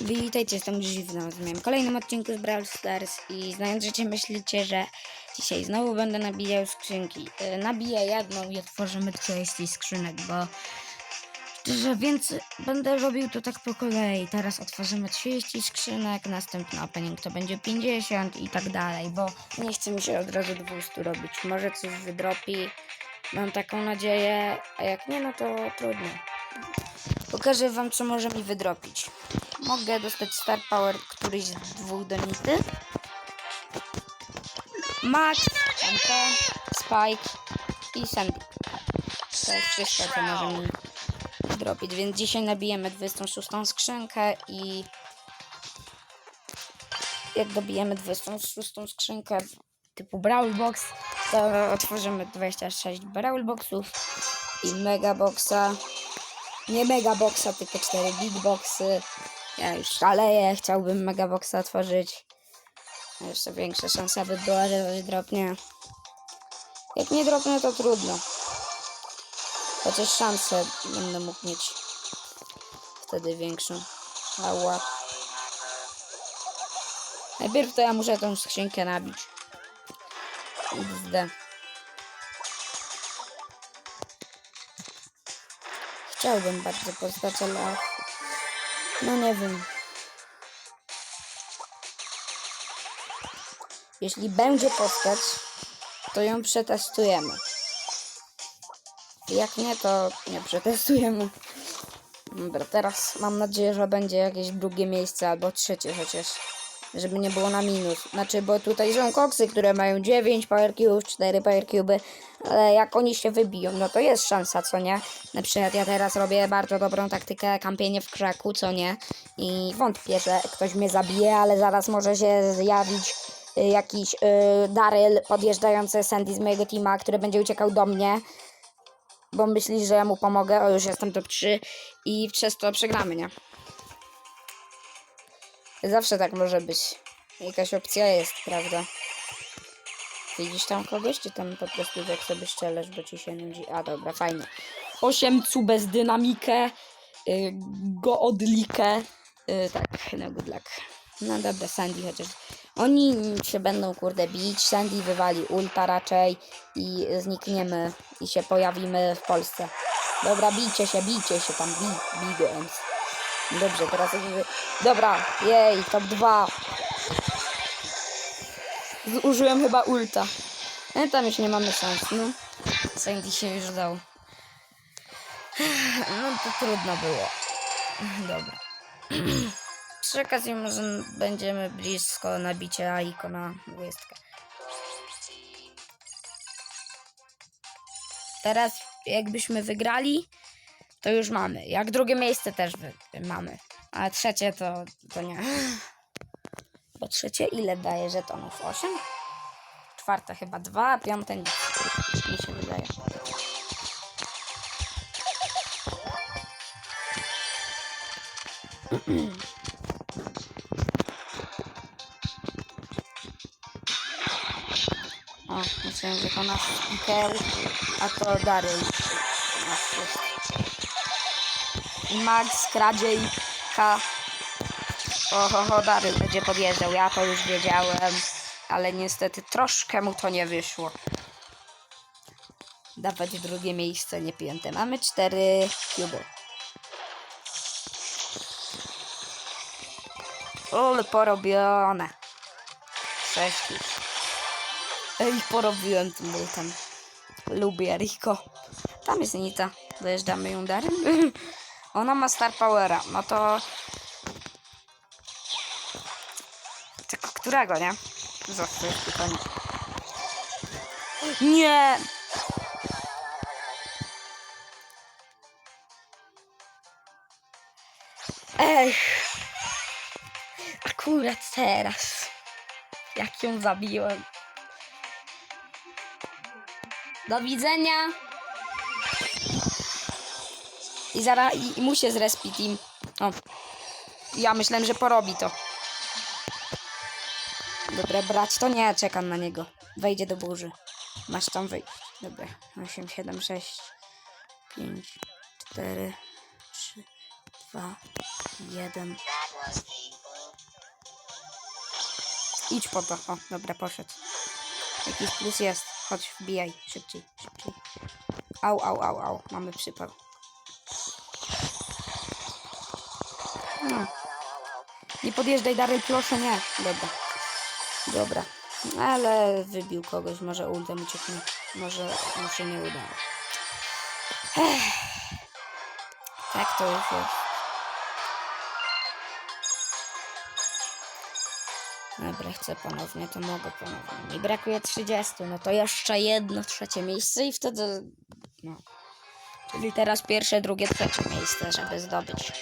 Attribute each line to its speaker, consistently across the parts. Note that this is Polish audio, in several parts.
Speaker 1: Witajcie, jestem Dziwna z moim kolejnym odcinku z Brawl Stars i znając życie myślicie, że dzisiaj znowu będę nabijał skrzynki. Yy, nabiję jedną i otworzymy 30 skrzynek, bo szczerze, więc będę robił to tak po kolei. Teraz otworzymy 30 skrzynek, następny opening to będzie 50 i tak dalej, bo nie chcę mi się od razu 200 robić. Może coś wydropi, mam taką nadzieję, a jak nie, no to trudno. Pokażę wam, co może mi wydropić. Mogę dostać Star Power któryś z dwóch donity. Max, MK, Spike i Sandy. To jest wszystko, co może mi wydropić. Więc dzisiaj nabijemy 26 skrzynkę i jak dobijemy 26 skrzynkę typu Brawl Box, to otworzymy 26 Brawl Boxów i Mega Boxa. Nie Mega Boxa, tylko 4 Big Boxy. Ja już szaleję, chciałbym Mega Boxa otworzyć. Jeszcze większa szansa by była, że coś dropnie. Jak nie dropnie, to trudno. Chociaż szansę będę mógł mieć wtedy większą. Ała. Najpierw to ja muszę tą skrzynkę nabić. XD. Chciałbym bardzo poznać, ale no nie wiem. Jeśli będzie postać, to ją przetestujemy. Jak nie, to nie przetestujemy. Dobra, teraz mam nadzieję, że będzie jakieś drugie miejsce albo trzecie chociaż. Żeby nie było na minus. Znaczy, bo tutaj są koksy, które mają 9 power cubes, 4 power cube, ale jak oni się wybiją, no to jest szansa, co nie? Na przykład ja teraz robię bardzo dobrą taktykę kampienie w krzaku, co nie? I wątpię, że ktoś mnie zabije, ale zaraz może się zjawić y, jakiś y, Daryl podjeżdżający Sandy z mojego teama, który będzie uciekał do mnie. Bo myśli, że ja mu pomogę, o już jestem top 3 i przez to przegramy, nie? Zawsze tak może być. Jakaś opcja jest, prawda? Widzisz tam kogoś, czy tam po prostu jak sobie szczelasz, bo ci się nudzi? A dobra, fajnie. 8 cu bez dynamikę, yy, go odlikę. Yy, tak, no good luck. No dobra, Sandy chociaż. Oni się będą kurde bić. Sandy wywali ulta raczej i znikniemy i się pojawimy w Polsce. Dobra, bijcie się, bijcie się tam, bij, bij. Dobrze, teraz jakby... Dobra, jej, top 2. Użyłem chyba ulta. No tam już nie mamy szans, no. Sandy się już dał. No to trudno było. Dobra. Przy okazji może będziemy blisko nabicia ikona dwudziestkę. Teraz jakbyśmy wygrali, to już mamy. Jak drugie miejsce też mamy. A trzecie to, to nie. Bo trzecie ile daje żetonów? 8? Czwarte chyba 2, a piąte nic. Mi się wydaje. O, myślałem, że to nasz speaker, a to Daryl. Nasz. Max, Kradziej, K. Oho, ho, Daryl będzie podjeżdżał, ja to już wiedziałem. Ale niestety troszkę mu to nie wyszło. Dawać drugie miejsce, nie piąte. Mamy cztery cuby. Ale porobione. Sześć. Ej, porobiłem tym ultem. Lubię Rico. Tam jest Nita. Dojeżdżamy ją darem. Ona ma Star Powera. No to... Tylko którego, nie? Zawsze jest pytanie. Nie! Ech. Akurat teraz. Jak ją zabiłem. Do widzenia. I zaraz i, i mu się zrespi team. O. Ja myślałem, że porobi to. Dobra, brać to nie, czekam na niego. Wejdzie do burzy. Masz tam wejść. Dobra. 8, 7, 6, 5, 4, 3, 2, 1. Idź po to. O, dobra, poszedł. Jakiś plus jest. Chodź, wbijaj. Szybciej, szybciej. Au, au, au, au. Mamy przypał. No. Nie podjeżdżaj dalej, proszę, nie. Dobra. Dobra. Ale wybił kogoś, może ultem ucieknie. Może mu się nie udało. Ech. Tak to już jest. Dobra, chcę ponownie, to mogę ponownie. Mi brakuje 30, no to jeszcze jedno trzecie miejsce i wtedy... No. Czyli teraz pierwsze, drugie, trzecie miejsce, żeby zdobyć.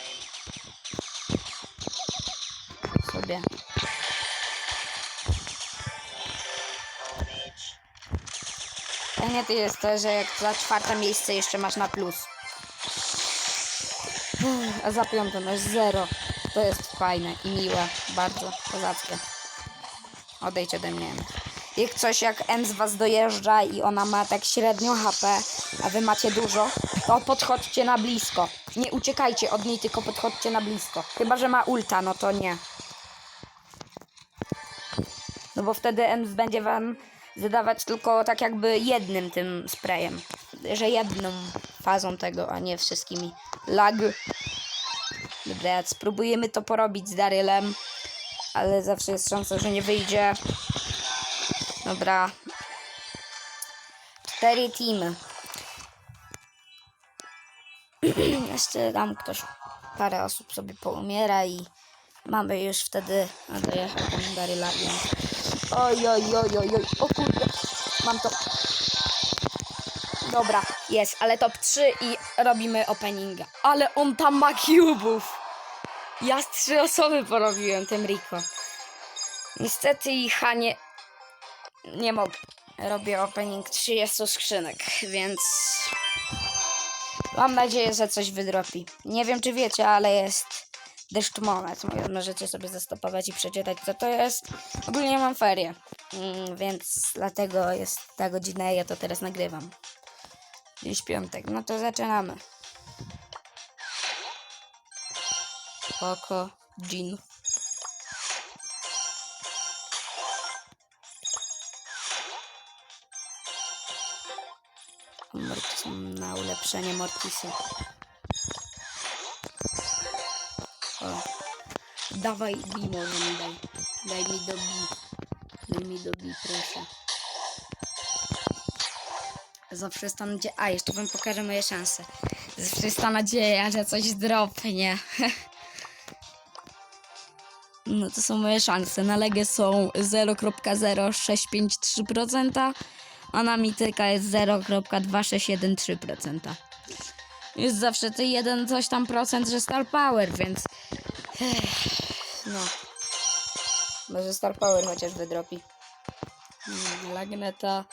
Speaker 1: Fajnie to jest to, że jak za czwarte miejsce jeszcze masz na plus. A za piąte masz zero. To jest fajne i miłe. Bardzo kozackie. Odejdź ode mnie. Jak coś, jak M z was dojeżdża i ona ma tak średnio HP, a wy macie dużo, to podchodźcie na blisko. Nie uciekajcie od niej, tylko podchodźcie na blisko. Chyba, że ma ulta, no to nie. No bo wtedy EMS będzie wam zadawać tylko tak jakby jednym tym sprayem. Że jedną fazą tego, a nie wszystkimi. Lag. Dobra, spróbujemy to porobić z Darylem. Ale zawsze jest szansa, że nie wyjdzie. Dobra. Cztery teamy. Jeszcze tam ktoś, parę osób sobie poumiera i mamy już wtedy a dojechał Daryla, więc... Oj, oj, oj, oj, oj, o kurde, mam to. Dobra, jest, ale top 3 i robimy openinga. Ale on tam ma cubów. Ja z trzy osoby porobiłem tym Rico. Niestety i Hanie nie mogę. Robię opening 30 skrzynek, więc mam nadzieję, że coś wydropi. Nie wiem, czy wiecie, ale jest deszcz moment. Możecie sobie zastopować i przeczytać, co to jest. Ogólnie mam ferie, mm, więc dlatego jest ta godzina ja to teraz nagrywam. Dziś piątek, no to zaczynamy. Oko, Jean. Mortis na ulepszenie Mortisa. Dawaj B może mi daj. Daj mi do B. Daj mi do B, proszę. Zawsze jest ta nadzieja. A, jeszcze wam pokażę moje szanse. Zawsze jest ta nadzieja, że coś dropnie. No to są moje szanse. Na legę są 0,0653%, a na mityka jest 0,2613%. Jest zawsze ty jeden coś tam procent, że Star Power, więc... Ech, No. Może Star Power chociaż wydropi. Mm, Lagneta,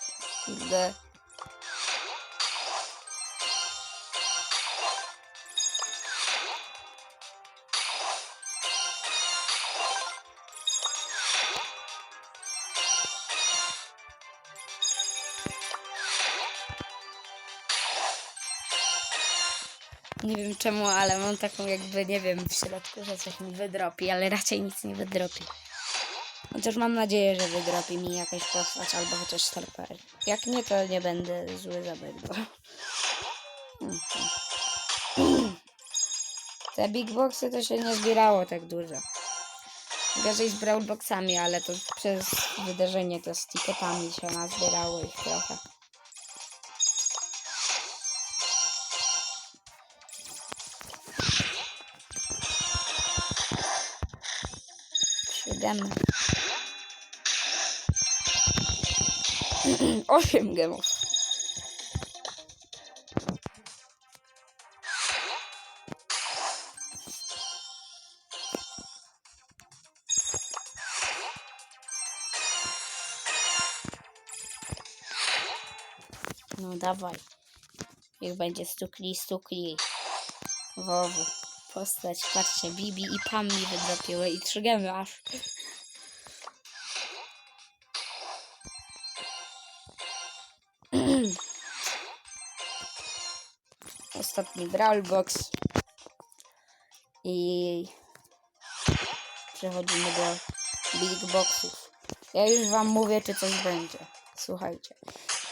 Speaker 1: Nie wiem czemu, ale mam taką jakby, nie wiem, w środku, że coś mi wydropi, ale raczej nic nie wydropi. Chociaż mam nadzieję, że wydropi mi jakaś postać albo chociaż starper. Jak nie, to nie będę zły za bardzo. Mhm. Te big boxy to się nie zbierało tak dużo. Gorzej z brownboxami, ale to przez wydarzenie to z tiketami się nazbierało ich trochę. Siedem. Osiem gemów. No dawaj. Niech będzie stukli, stukli. Wowu. Postać, patrzcie, Bibi i Pam mi wydropiły i trzy gemy aż. Ostatni Brawl Box. I przechodzimy do Big Boxów. Ja już wam mówię, czy coś będzie. Słuchajcie.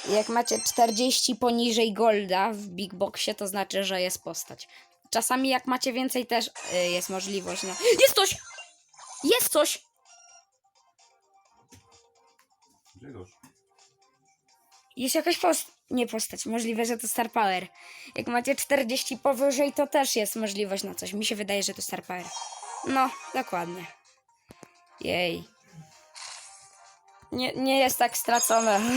Speaker 1: Jak macie 40 poniżej golda w Big Boxie, to znaczy, że jest postać. Czasami jak macie więcej też y, jest możliwość na... Jest coś! Jest coś!
Speaker 2: Grzegorz.
Speaker 1: Jest jakaś post... Nie postać, możliwe, że to Star Power. Jak macie 40 powyżej, to też jest możliwość na coś. Mi się wydaje, że to Star Power. No, dokładnie. Jej. Nie, nie jest tak stracone.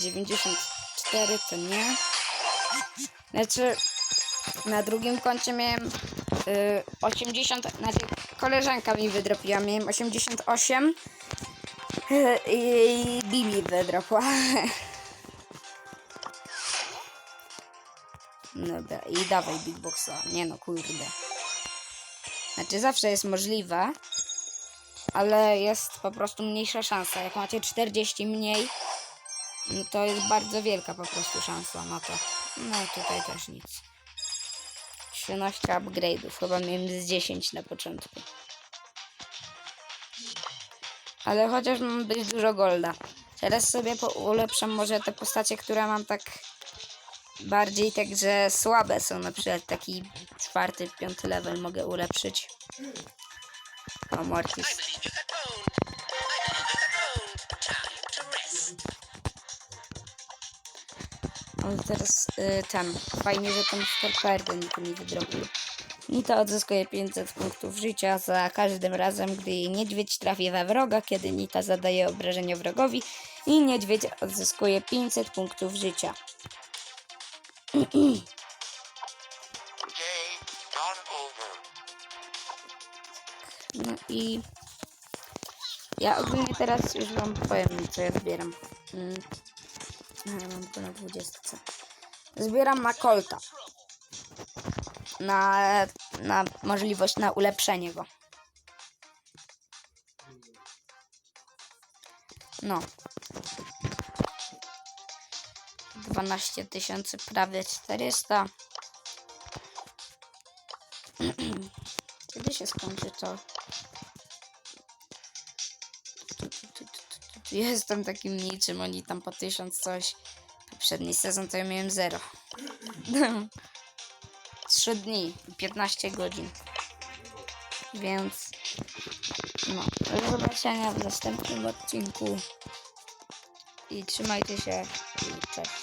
Speaker 1: 94 to nie. Znaczy, na drugim koncie miałem y, 80, znaczy koleżanka mi wydropiła, miałem 88 y, i Bibi wydropła. Dobra, i dawaj Big Boxa. Nie no, kurde. Znaczy zawsze jest możliwe, ale jest po prostu mniejsza szansa. Jak macie 40 mniej, no to jest bardzo wielka po prostu szansa na to. No tutaj też nic. 13 upgrade'ów, chyba miałem z 10 na początku. Ale chociaż mam dość dużo golda. Teraz sobie ulepszam może te postacie, które mam tak bardziej tak, że słabe są. Na przykład taki czwarty, piąty level mogę ulepszyć. O, Mortis. Ale teraz y, ten. Fajnie, że ten Starperdę nikt mi wydrobił. Nita odzyskuje 500 punktów życia za każdym razem, gdy jej niedźwiedź trafi we wroga, kiedy Nita zadaje obrażenia wrogowi i niedźwiedź odzyskuje 500 punktów życia. No i ja ogólnie teraz już wam powiem, co ja zbieram. Mm. Mam to na 20. Zbieram na Colta. Na, na możliwość na ulepszenie go. No. 12 tysięcy, prawie 400. Kiedy się skończy to? Jestem takim niczym, oni tam po tysiąc coś. Poprzedni sezon to ja miałem zero. Trzy dni, 15 godzin. Więc no, do zobaczenia w następnym odcinku. I trzymajcie się. Cześć.